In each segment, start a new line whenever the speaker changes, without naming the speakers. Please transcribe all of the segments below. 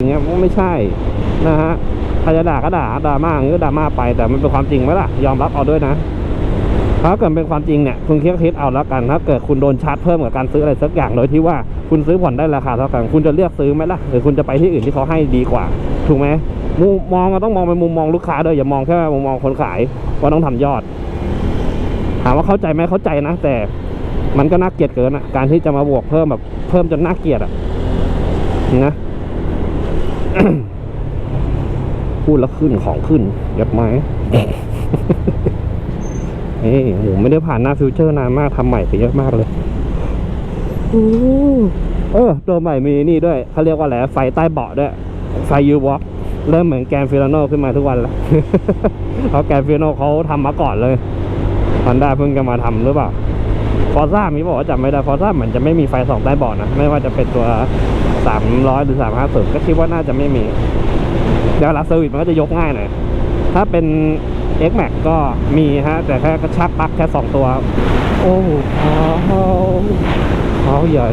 อย่างเงี้ยมันไม่ใช่นะฮะใครจะด่าก็ด่าดราม่าอย่างนี้ก็ดราม่าไป แต่มันเป็นความจริงไหมล่ะ ยอมรับเอาด้วยนะ ถ้าเกิดเป็นความจริงเนี่ยคุณเคิดคิดเอาแล้วกันถ้าเกิดคุณโดนชาร์จเพิ่มกับการซื้ออะไรสักอย่างโดยที่ว่าคุณซื้อผ่อนได้ราคาเท่ากัน คุณจะเลือกซื้อไหมล่ะหรือคุณจะไปที่อื่นที่เขาให้ดีกว่า ถูกไหมมุมมองก็ต้องมองเป็นมุมมองลูกค้าด้วยอย่ามองแค่มุมมองคนขายว่าต้องทำยอดถามว่าเข้าใจไหมเข้าใจนะ แต่มันก็น่าเกลียดเกินอะการที่จะมาบวกเพิ่มแบบเพิ่มจนน่าเกลียดอะนะ พูดแล้วขึ้นของขึ้นยับไหมเอ้ยโหไม่ได้ผ่านหน้าฟิวเจอร์นานมากทำใหม่ไปเยอะมากเลยอู้เออ ตัวใหม่มีนี่ด้วยเขาเรียกว่าอะไรไฟใต้เบาะด้วย ไฟยูวอล์กเริ่มเหมือนแกนฟิลาโนขึ้นมาทุกวันแล้วเพราะแกนฟิลาโนเขาทำมาก่อนเลยฮอนด้าเพิ่งจะมาทำหรือเปล่า ฟอร์ซ่ามีบอกว่าจำไม่ได้ฟอร์ซ่าเหมือนจะไม่มีไฟสองใต้เบาะนะ ไม่ว่าจะเป็นตัว 300 หรือ 350 ก็คิดว่าน่าจะไม่มี เดี๋ยวลาเซอร์วิสมันก็จะยกง่ายหน่อยถ้าเป็น X Max ก็มีฮะ แต่แค่กระชักปลั๊กแค่ 2 ตัว โอ้เขาเขาใหญ่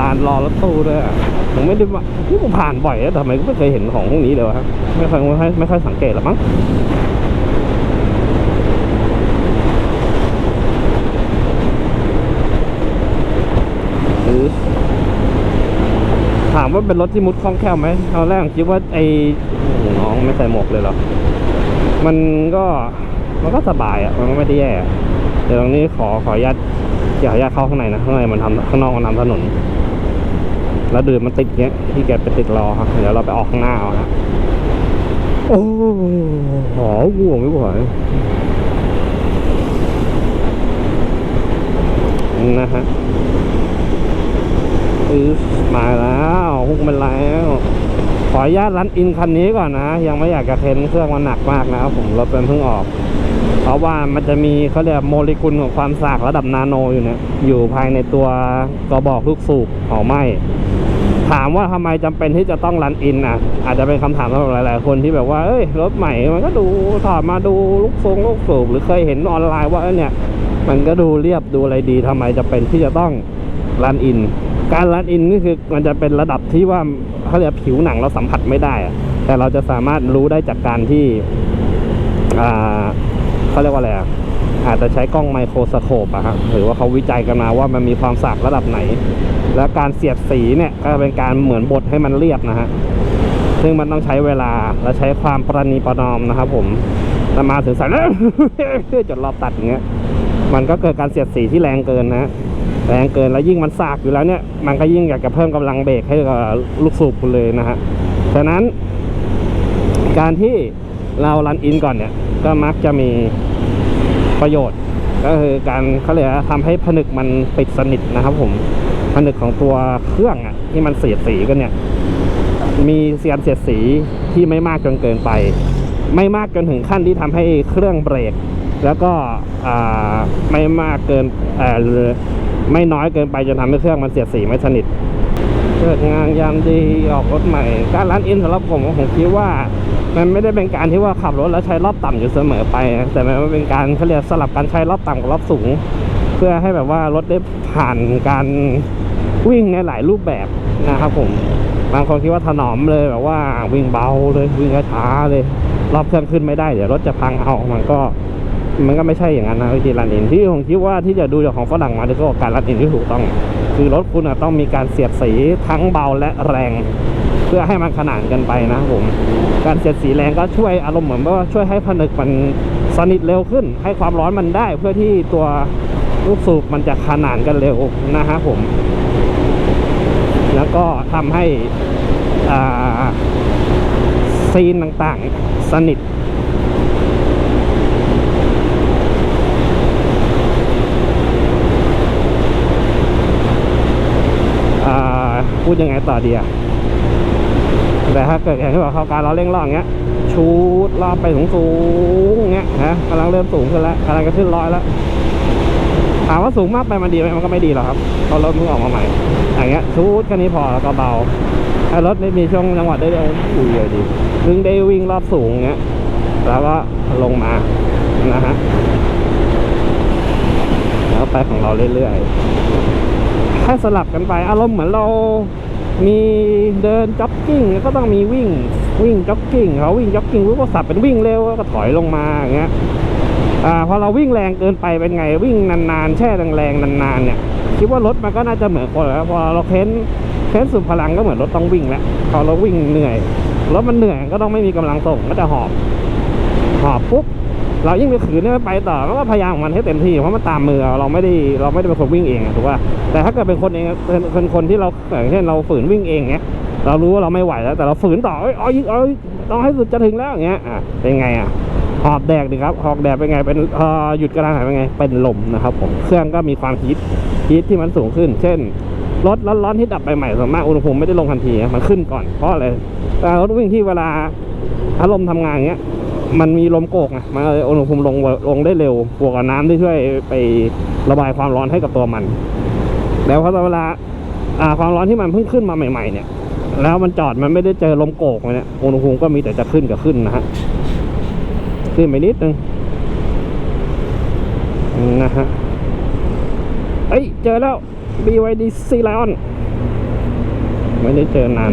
ลานรอรถตู้ด้วยผมไม่ได้ว่าที่ผมผ่านบ่อยแล้วทำไมก็ไม่เคยเห็นของพวกนี้เลยวะไม่ค่อยไม่ค่อยไม่ค่อยสังเกตหรอมั้งถามว่าเป็นรถที่มุดคล่องแคล่วไหมตอนแรกคิดว่าไอ้น้องไม่ใส่หมวกเลยเหรอ มันก็มันก็สบายอะ มันก็ไม่ได้แย่ เดี๋ยวตรงนี้ขอขออนุญาตขออนุญาตเข้าข้างในนะ ข้างในมันทำข้างนอกมันทำถนน แล้วเดินมันติดเงี้ยที่แกไปติดรอครับเดี๋ยวเราไปออกข้างหน้าเอาฮะโอ้โหง่วงไม่ไหวนะฮะอือมาแล้วฮุกมาแล้ว ขออนุญาตรันอินคันนี้ก่อนนะ ยังไม่อยากจะเทนเครื่องมันหนักมากนะครับผมรถเป็นเพิ่งออก เพราะว่ามันจะมีเขาเรียกโมเลกุลของความสากระดับนาโนอยู่เนี่ยอยู่ภายในตัวกระบอกลูกสูบเผาไหม้ ถามว่าทำไมจำเป็นที่จะต้องรันอินอะ อาจจะเป็นคำถามสำหรับหลายๆ คนที่แบบว่าเอ้ยรถใหม่มันก็ดูถอดมาดูลูกทรงลูกสูบหรือเคยเห็นออนไลน์ว่าเนี่ย มันก็ดูเรียบดูอะไรดีทำไมจะเป็นที่จะต้องรันอิน การรันอินนี่คือมันจะเป็นระดับที่ว่าเขาเรียกผิวหนังเราสัมผัสไม่ได้อะแต่เราจะสามารถรู้ได้จากการที่อ่าเขาเรียกว่าอะไรอะ อาจจะใช้กล้องไมโครสโคปอะครับหรือว่าเขาวิจัยกันมาว่ามันมีความสากระดับไหน แล้วการเสียดสีเนี่ยก็เป็นการเหมือนบดให้มันเรียบนะฮะซึ่งมันต้องใช้เวลาและใช้ความประนีประนอมนะครับผมแต่มาถึงสายจนรอบตัดอย่างเงี้ยมันก็เกิดการเสียดสีที่แรงเกินนะแรงเกินแล้วยิ่งมันสากอยู่แล้วเนี่ยมันก็ยิ่งอยากจะเพิ่มกำลังเบรกให้กับลูกสูบคุณเลยนะฮะฉะนั้น การที่เรารันอินก่อนเนี่ยก็มักจะมี ประโยชน์ ก็คือการเขาเรียกว่าทำให้ผนึกมันปิดสนิทนะครับ ผมผนึกของตัวเครื่องอะที่มันเสียดสีกันเนี่ย มีเสียนเสียดสีที่ไม่มากจนเกินไป ไม่มากจนถึงขั้นที่ทำให้เครื่องเบรก แล้วก็ไม่มากเกินหรือไม่น้อยเกินไปจนทำให้เครื่องมันเสียดสีไม่สนิท เกิดงานยามดีออกรถใหม่ การรันอินสำหรับผมผมคิดว่า มันไม่ได้เป็นการที่ว่าขับรถแล้วใช้รอบต่ำอยู่เสมอไป แต่มันเป็นการเขาเรียกสลับการใช้รอบต่ำกับรอบสูง เพื่อให้แบบว่ารถได้ผ่านการวิ่งในหลายรูปแบบนะครับผมบางคนคิดว่าถนอมเลยแบบว่าวิ่งเบาเลยวิ่งช้าเลยรอบเครื่องขึ้นไม่ได้เดี๋ยวรถจะพังเอามันก็ มันก็ไม่ใช่อย่างนั้นนะวิธีรันอินที่ผมคิดว่าที่จะดูจากของฝรั่งมาที่เขาบอการรันอินที่ถูกต้อง คือรถคุณต้องมีการเสียดสีทั้งเบาและแรง เพื่อให้มันขนานกันไปนะผม การเสียดสีแรงก็ช่วยอารมณ์เหมือนว่าช่วยให้ผนึกมันสนิทเร็วขึ้น ให้ความร้อนมันได้เพื่อที่ตัวลูกสูบมันจะขนานกันเร็วนะฮะผม แล้วก็ทำให้อ่าซีนต่างๆ สนิท อ่า พูดยังไงต่อดีอะแต่ถ้าเกิดอย่างที่บอกเขาการเราเร่งรอบอย่างเงี้ยชูดรอบไปสูงสูงๆเงี้ยนะกำลังเริ่มสูงขึ้นแล้วกำลังจะขึ้นร้อยแล้วถามว่าสูงมากไปมันดีไหมมันก็ไม่ดีหรอกครับเพราะรถเพิ่งออกมาใหม่อย่างเงี้ยชูดแค่นี้พอแล้วก็เบาถ้ารถไม่มีช่วงจังหวะได้เลยอุ้ยดีดึงได้วิ่งรอบสูงเงี้ยแล้วก็ลงมานะฮะแล้วไปของเราเรื่อยๆ ให้สลับกันไป อารมณ์เหมือนเรามีเดินจ็อกกิ้งก็ต้องมีวิ่งวิ่งจ็อกกิ้งเขาวิ่งจ็อกกิ้งปุ๊บก็สับเป็นวิ่งเร็วก็ถอยลงมาอย่างเงี้ยอ่าพอเราวิ่งแรงเกินไปเป็นไงวิ่งนานๆ แช่แรงๆนานๆเนี่ยคิดว่ารถมันก็น่าจะเหมือนคนแล้วพอเราเค้นเค้นสุดพลังก็เหมือนรถต้องวิ่งแล้วพอเราวิ่งเหนื่อยรถมันเหนื่อยก็ต้องไม่มีกำลังส่งก็จะหอบ หอบปุ๊บ เรายิ่งไปขืนเนี่ยไปต่อก็พยายามของมันให้เต็มที่เพราะมันตามมือเราเราไม่ได้เราไม่ได้เป็นคนวิ่งเองถูกป่ะแต่ถ้าเกิดเป็นคนเองเป็นคนที่เราอย่างเช่นเราฝืนวิ่งเองเงี้ยเรารู้ว่าเราไม่ไหวแล้ว แต่เราฝืนต่อเอ้ยเอาอีกเอาอีกต้องให้สุดจะถึงแล้วอย่างเงี้ยอะเป็นไงอะหอบแดกดีครับหอบแดกเป็นไงเป็นหยุดกระทันหันเป็นไงเป็นลมนะครับผมเครื่องก็มีความฮีทฮีทที่มันสูงขึ้น เช่นรถร้อนๆที่ดับไปใหม่ส่วนมากอุณหภูมิไม่ได้ลงทันทีมันขึ้นก่อนเพราะอะไรแต่รถวิ่งที่เวลาอารมณ์ทำงานอย่างเงี้ย มันมีลมโกกไงมันเลยอุณหภูมิลงลงได้เร็วบวกกับน้ำที่ช่วยไประบายความร้อนให้กับตัวมัน แล้วพอเวลาอ่าความร้อนที่มันเพิ่งขึ้นมาใหม่ ๆ เนี่ย แล้วมันจอดมันไม่ได้เจอลมโกกเลยเนี่ยอุณหภูมิก็มีแต่จะขึ้นกับขึ้นนะฮะขึ้นไปนิดนึงนะฮะเอ้ยเจอแล้ว BYD C Lion ไม่ได้เจอนาน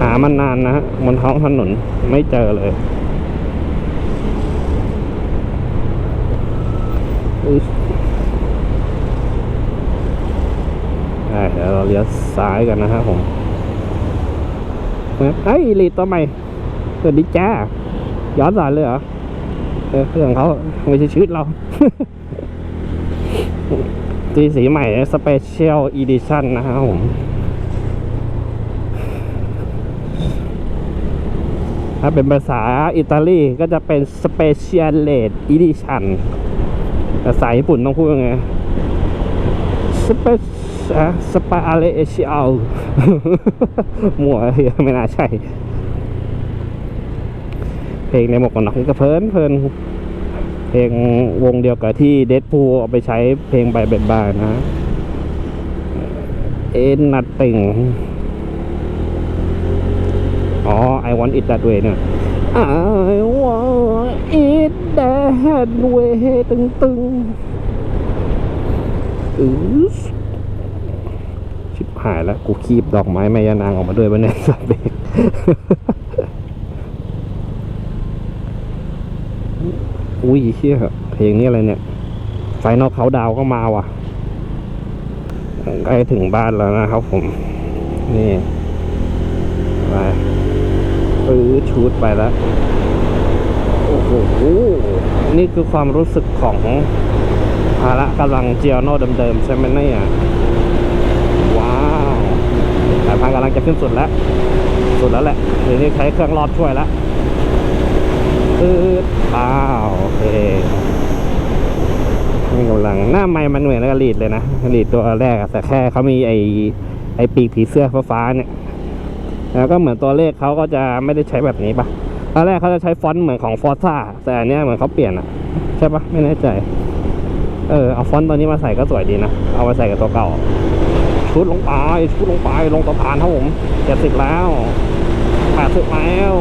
หามันนานนะฮะบนท้องถนนไม่เจอเลยอุ๊ยได้ เดี๋ยวเราเลี้ยวซ้ายกันนะฮะผมเอ้ยลีดตัวใหม่สวัสดีจ้าย้อนสอนเลยเหรอเออเครื่องเขาไม่ใช่ชีวิตเราตีสีใหม่ Special Edition นนะครับผมถ้าเป็นภาษาอิตาลีก็จะเป็น Specialist Edition ภาษาญี่ปุ่นต้องพูดยังไง Special Special มั่วเหี้ยไม่น่าใช่ เพลงในหมวกกันน็อกนี่ก็เพลินเพลินเพลงวงเดียวกับที่เดดพูเอาไปใช้เพลงใบเบ็ดบานนะ เอ็นนัดติงอ๋อ I want it that way เนี่ย I want it that way ตึงตึงอือชิบหายแล้ว กูคีบดอกไม้แม่ยานางออกมาด้วยบนในสับเบกอุ้ยเชี่ยเพลงนี้อะไรเนี่ย ไฟนอลเขาดาวก็มาว่ะใกล้ถึงบ้านแล้วนะครับผม นี่ ไปปื้อชูดไปแล้ว โอ้โหนี่คือความรู้สึกของภาระกำลังเจียโนเดิมๆใช่ไหมเนี่ยว้าวสายพานกำลังจะขึ้นสุดแล้ว สุดแล้วแหละเดี๋ยวนี้ใช้เครื่องรอบช่วยแล้วตืดอ้าวโอเคนี่กำลังหน้าไม้มันเหมือนกับลีดเลยนะลีดตัวแรกแต่แค่เขามีไอไอปีกผีเสื้อฟ้าเนี่ยแล้วก็เหมือนตัวเลขเขาก็จะไม่ได้ใช้แบบนี้ปะ ตอนแรกเขาจะใช้ฟอนต์เหมือนของฟอร์ซ่าแต่อันนี้เหมือนเขาเปลี่ยนอะใช่ปะไม่แน่ใจ เออเอาฟอนต์ตัวนี้มาใส่ก็สวยดีนะ เอามาใส่กับตัวเก่า ชุดลงไปชุดลงไปลงสะพานครับผมเจ็ดสิบแล้วแปดสิบแล้ว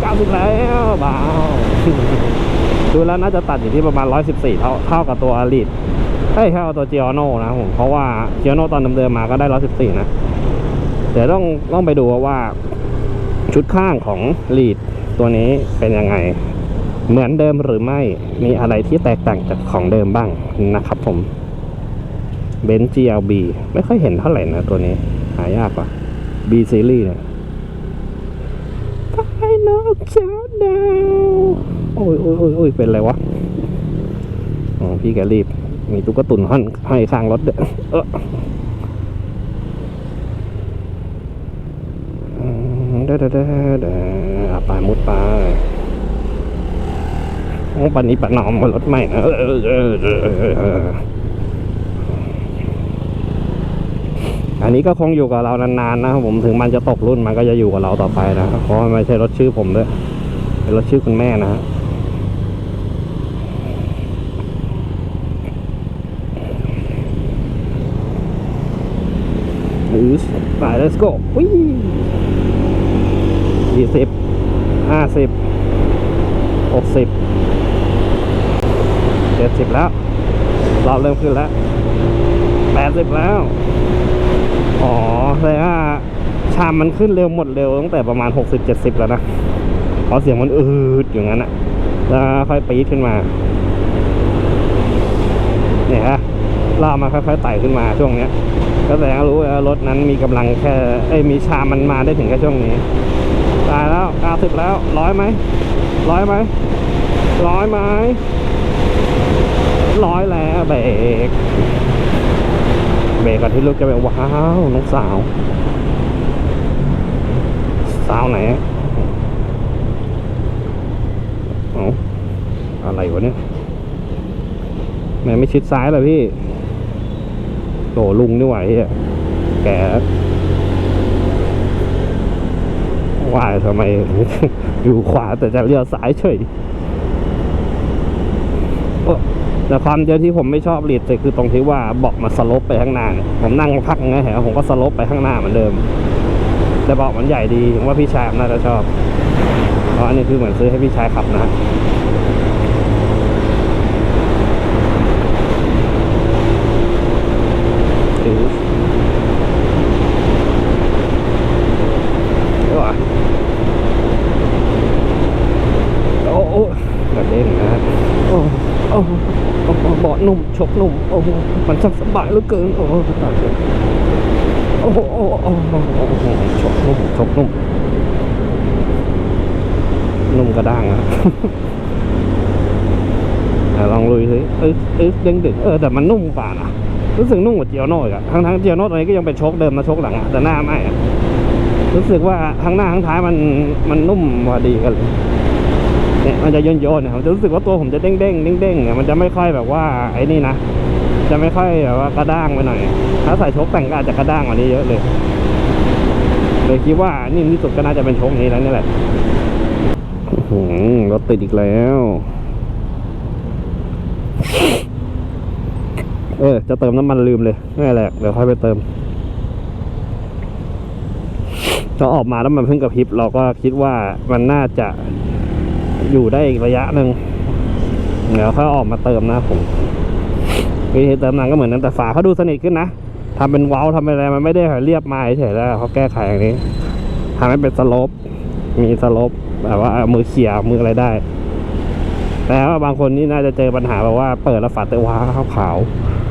เก้าสิบแล้วบ้าดูแล้วน่าจะตัดอยู่ที่ประมาณร้อยสิบสี่เท่าเท่ากับตัวอลีดเฮ้ยเท่ากับตัวเจียโนนะผมเพราะว่าเจียโนตอนเดิมๆมาก็ได้ร้อยสิบสี่นะเดี๋ยวต้องต้องไปดูว่า ชุดข้างของลีดตัวนี้เป็นยังไง เหมือนเดิมหรือไม่มีอะไรที่แตกต่างจากของเดิมบ้างนะครับผมเบนซ์ GLB ไม่ค่อยเห็นเท่าไหร่นะตัวนี้ หายากว่า B series เนี่ย I know countdown โอ้ยโอ้ยโอ้ยอยเป็นไรวะอ๋อพี่แกรีบ มีตุ๊กตุนห้อยห้ข้างรถเด้อ ด้อเด้อเด้อเด้ออะไปมุดไปโอ้ปันนี้ปันนอมรถใหม่นะอันนี้ก็คงอยู่กับเรานานๆนะครับผมถึงมันจะตกรุ่นมันก็จะอยู่กับเราต่อไปนะเพราะไม่ใช่รถชื่อผมด้วยเป็นรถชื่อคุณแม่นะฮะหรือไป let's go วิ่ยี่ สิบห้าสิบหกสิบเจ็ดสิบแล้วรอบเริ่มขึ้นแล้วแปดสิบแล้ว อ๋อแสดงว่าชามมันขึ้นเร็วหมดเร็วตั้งแต่ประมาณหกสิบเจ็ดสิบแล้วนะเพราะเสียงมันอืดอย่างนั้นอะแล้วค่อยปี๊ดขึ้นมา เนี่ยฮะล่ามาค่อยๆไต่ขึ้นมาช่วงเนี้ยก็แสดงว่ารู้ว่ารถนั้นมีกำลังแค่เอ้ยมีชามมันมาได้ถึงแค่ช่วงนี้ ตายแล้วเก้าสิบแล้วร้อยไหมร้อยไหมร้อยไหมร้อยแล้วเบรกเบรกก่อนที่ลูกจะไปว้าวน้องสาว สาวไหนเอาอะไรวะเนี่ยแม่ไม่ชิดซ้ายเลยพี่โตลุงนี่ไหวอะแก ว่าทำไมอยู่ขวาแต่จะเลี้ยวซ้ายเฉยแต่ความเดียวที่ผมไม่ชอบลีดแต่คือตรงที่ว่าเบาะมาสลบไปข้างหน้าเนี่ยผมนั่งพักไงเหรอผมก็สลบไปข้างหน้าเหมือนเดิม แต่เบาะมันใหญ่ดีผมว่าพี่ชายน่าจะชอบเพราะอันนี้คือเหมือนซื้อให้พี่ชายขับนะ อือเดี๋ยวอะโอ้โอ้กระเด้งนะโอ้โอ้โอ้เบาะนุ่ม ชกนุ่มโอ้โหมันช่งสบายเหลือเกินโอ้โหตายเลยโอ้โหโอ้โหโอ้โหโอ้โหชกนุ่มชกนุ่มนุ่มกระด้างอะลองลุยสิเอ้ยเอ้ยเด้งดึงเออแต่มันนุ่มกว่านะรู้สึกนุ่มกว่าเจียวโน่อะทั้งทั้งเจียวโน่ตัวนี้ก็ยังเป็นชคเดิมนะชคหลังอะแต่หน้าไม่อะรู้สึกว่าทั้งหน้าทั้งท้ายมันมันนุ่มพอดีกันเลย เนี่ยมันจะโยนโยนๆเนี่ยผมจะรู้สึกว่าตัวผมจะเด้งเด้งเด้งเด้งเนี่ยมันจะไม่ค่อยแบบว่าไอ้นี่นะจะไม่ค่อยแบบว่ากระด้างไปหน่อย ถ้าใส่ชคแต่งก็อาจจะกระด้างกว่านี้เยอะเลยเลยคิดว่านิ่มที่สุดก็น่าจะเป็นชคนี้แล้วนี่แหละรถติดอีกแล้ว เออ จะเติมน้ำมันลืมเลยนี่แหละเดี๋ยวค่อยไปเติมก็ออกมาแล้วมันเพิ่งกระพริบ เราก็คิดว่ามันน่าจะ อยู่ได้อีกระยะหนึ่งเดี๋ยวค่อยออกมาเติมนะผมวิธีเติมน้ำก็เหมือนนั้นแต่ฝาเขาดูสนิทขึ้นนะทำเป็นเว้าทำเป็นอะไรมันไม่ได้เรียบมาเฉยๆแล้วเขาแก้ไขอย่างนี้ทำให้เป็นสลปมีสลปแบบว่ามือเขี่ยมืออะไรได้ แต่ว่าบางคนนี่น่าจะเจอปัญหาแบบว่าเปิดแล้วฝาเตว้าขาว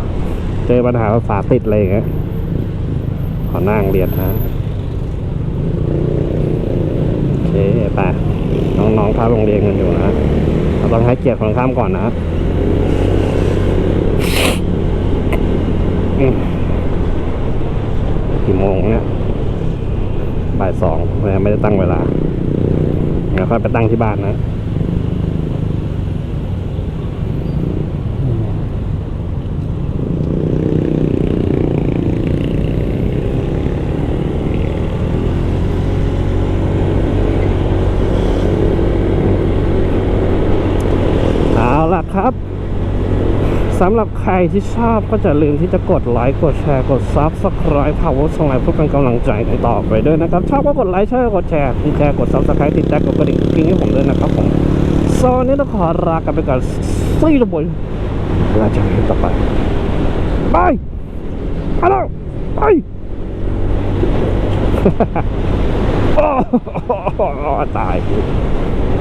ๆเจอปัญหาว่าฝาติดอะไรอย่างเงี้ยขอนั่งเรียนนะโอเคไป น้องๆข้าโรงเรียนกันอยู่นะเราต้องให้เกียรติคนข้ามก่อนนะกี่โมงเนี่ยบ่ายสองยังไม่ได้ตั้งเวลาเดี๋ยวค่อยไปตั้งที่บ้านนะ เอาล่ะครับ สำหรับใครที่ชอบก็จะลืมที่จะกดไลค์กดแชร์กดซับสไคร b e พาวเวอร์สไลด์เพื่อเป็นกำลังใจในต่อไปด้วยนะครับ ชอบก็กดไลค์ชอบก็กดแชร์ที่แชร์กดซับสไคร b e ติดแท็กกดกระดิ่งกิ้งให้ผมด้วยนะครับผมโซนนี้ต้องขอลากันไปก่อนซีระบยลาจากนี้ต่อไปบายฮัลโหลไปโอ้ตาย